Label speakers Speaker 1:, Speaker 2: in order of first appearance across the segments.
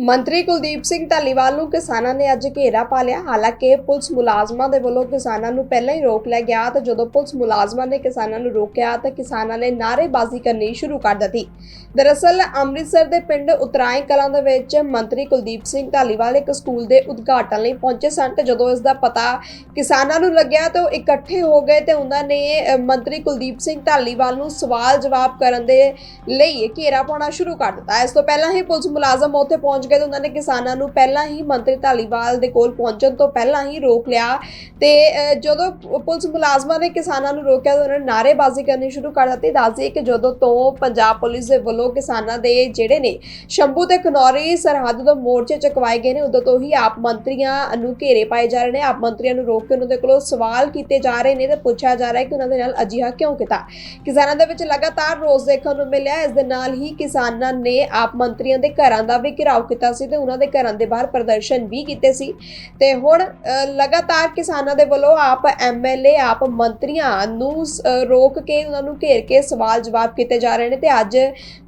Speaker 1: ਮੰਤਰੀ ਕੁਲਦੀਪ ਸਿੰਘ ਢਾਲੀਵਾਲ ਨੂੰ ਕਿਸਾਨਾਂ ਨੇ ਅੱਜ ਘੇਰਾ ਪਾ ਲਿਆ। ਹਾਲਾਂਕਿ ਪੁਲਿਸ ਮੁਲਾਜ਼ਮਾਂ ਦੇ ਵੱਲੋਂ ਕਿਸਾਨਾਂ ਨੂੰ ਪਹਿਲਾਂ ਹੀ ਰੋਕ ਲਿਆ ਗਿਆ ਤਾਂ ਜਦੋਂ ਪੁਲਿਸ ਮੁਲਾਜ਼ਮਾਂ ਨੇ ਕਿਸਾਨਾਂ ਨੂੰ ਰੋਕਿਆ ਤਾਂ ਕਿਸਾਨਾਂ ਨੇ ਨਾਅਰੇਬਾਜ਼ੀ ਕਰਨੀ ਸ਼ੁਰੂ ਕਰ ਦਿੱਤੀ। ਦਰਅਸਲ ਅੰਮ੍ਰਿਤਸਰ ਦੇ ਪਿੰਡ ਉਤਰਾਏ ਕਲਾਂ ਦੇ ਵਿੱਚ ਮੰਤਰੀ ਕੁਲਦੀਪ ਸਿੰਘ ਢਾਲੀਵਾਲ ਇੱਕ ਸਕੂਲ ਦੇ ਉਦਘਾਟਨ ਲਈ ਪਹੁੰਚੇ ਸਨ ਤੇ ਜਦੋਂ ਇਸ ਦਾ ਪਤਾ ਕਿਸਾਨਾਂ ਨੂੰ ਲੱਗਿਆ ਤਾਂ ਉਹ ਇਕੱਠੇ ਹੋ ਗਏ ਤੇ ਉਹਨਾਂ ਨੇ ਮੰਤਰੀ ਕੁਲਦੀਪ ਸਿੰਘ ਢਾਲੀਵਾਲ ਨੂੰ ਸਵਾਲ ਜਵਾਬ ਕਰਨ ਦੇ ਲਈ ਘੇਰਾ ਪਾਉਣਾ ਸ਼ੁਰੂ ਕਰ ਦਿੱਤਾ। ਇਸ ਤੋਂ ਪਹਿਲਾਂ ਹੀ ਪੁਲਿਸ ਮੁਲਾਜ਼ਮ ਉੱਥੇ ਪਹੁੰਚ ਗਏ ਤੇ ਉਹਨਾਂ ਨੇ ਕਿਸਾਨਾਂ ਨੂੰ ਪਹਿਲਾਂ ਹੀ ਮੰਤਰੀ ਢਾਲੀਵਾਲ ਦੇ ਕੋਲ ਪਹੁੰਚਣ ਤੋਂ ਪਹਿਲਾਂ ਹੀ ਰੋਕ ਲਿਆ ਤੇ ਅ, ਜਦੋਂ ਪੁਲਿਸ ਮੁਲਾਜ਼ਮਾਂ ਨੇ ਕਿਸਾਨਾਂ ਨੂੰ ਰੋਕਿਆ ਤਾਂ ਉਹਨਾਂ ਨੇ ਨਾਅਰੇਬਾਜ਼ੀ ਕਰਨੀ ਸ਼ੁਰੂ ਕਰ ਦਿੱਤੀ। ਦੱਸਦੇ ਕਿ ਜਦੋਂ ਤੋਂ ਪੰਜਾਬ ਪੁਲਿਸ ਦੇ ਵੱਲੋਂ ਕਿਸਾਨਾਂ ਦੇ ਜਿਹੜੇ ਨੇ ਸ਼ੰਭੂ ਤੇ ਖਨੌਰੀ ਸਰਹੱਦ ਤੋਂ ਮੋਰਚੇ ਚੁਕਵਾਏ ਗਏ ਨੇ ਉਦੋਂ ਤੋਂ ਹੀ ਆਪ ਮੰਤਰੀਆਂ ਨੂੰ ਘੇਰੇ ਪਾਏ ਜਾ ਰਹੇ ਨੇ। ਆਪ ਮੰਤਰੀਆਂ ਨੂੰ ਰੋਕ ਕੇ ਉਹਨਾਂ ਦੇ ਕੋਲੋਂ ਸਵਾਲ ਕੀਤੇ ਜਾ ਰਹੇ ਨੇ ਤੇ ਪੁੱਛਿਆ ਜਾ ਰਿਹਾ ਹੈ ਕਿ ਉਹਨਾਂ ਦੇ ਨਾਲ ਅਜਿਹਾ ਕਿਉਂ ਕੀਤਾ। ਕਿਸਾਨਾਂ ਦੇ ਵਿੱਚ ਲਗਾਤਾਰ ਰੋਸ ਦੇਖਣ ਨੂੰ ਮਿਲਿਆ। ਇਸ ਦੇ ਨਾਲ ਹੀ ਕਿਸਾਨਾਂ ਨੇ ਆਪ ਮੰਤਰੀਆਂ ਦੇ ਘਰਾਂ ਦਾ ਵੀ ਘਿਰਾਓ ਕੀਤਾ। ਸੀ ਤੇ ਉਹਨਾਂ ਦੇ ਘਰਾਂ ਦੇ ਬਾਹਰ ਪ੍ਰਦਰਸ਼ਨ ਵੀ ਕੀਤੇ ਸੀ। ਤੇ ਹੁਣ ਲਗਾਤਾਰ ਕਿਸਾਨਾਂ ਦੇ ਵੱਲੋਂ ਆਪ ਐਮਐਲਏ ਆਪ ਮੰਤਰੀਆਂ ਨੂੰ ਰੋਕ ਕੇ ਉਹਨਾਂ ਨੂੰ ਘੇਰ ਕੇ ਸਵਾਲ ਜਵਾਬ ਕੀਤੇ ਜਾ ਰਹੇ ਨੇ ਤੇ ਅੱਜ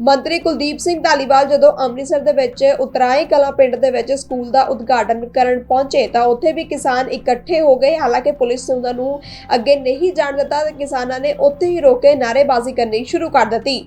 Speaker 1: ਮੰਤਰੀ ਕੁਲਦੀਪ ਸਿੰਘ ਧਾਲੀਵਾਲ ਜਦੋਂ ਅੰਮ੍ਰਿਤਸਰ ਦੇ ਵਿੱਚ ਉਤਰਾਏ ਕਲਾ ਪਿੰਡ ਦੇ ਵਿੱਚ ਸਕੂਲ ਦਾ ਉਦਘਾਟਨ ਕਰਨ ਪਹੁੰਚੇ ਤਾਂ ਉੱਥੇ ਵੀ ਕਿਸਾਨ ਇਕੱਠੇ ਹੋ ਗਏ। ਹਾਲਾਂਕਿ ਪੁਲਿਸ ਨੇ ਉਹਨਾਂ ਨੂੰ ਅੱਗੇ ਨਹੀਂ ਜਾਣ ਦਿੱਤਾ ਤੇ ਕਿਸਾਨਾਂ ਨੇ ਉੱਥੇ ਹੀ ਰੋਕ ਕੇ ਨਾਅਰੇਬਾਜ਼ੀ ਕਰਨੀ ਸ਼ੁਰੂ ਕਰ ਦਿੱਤੀ।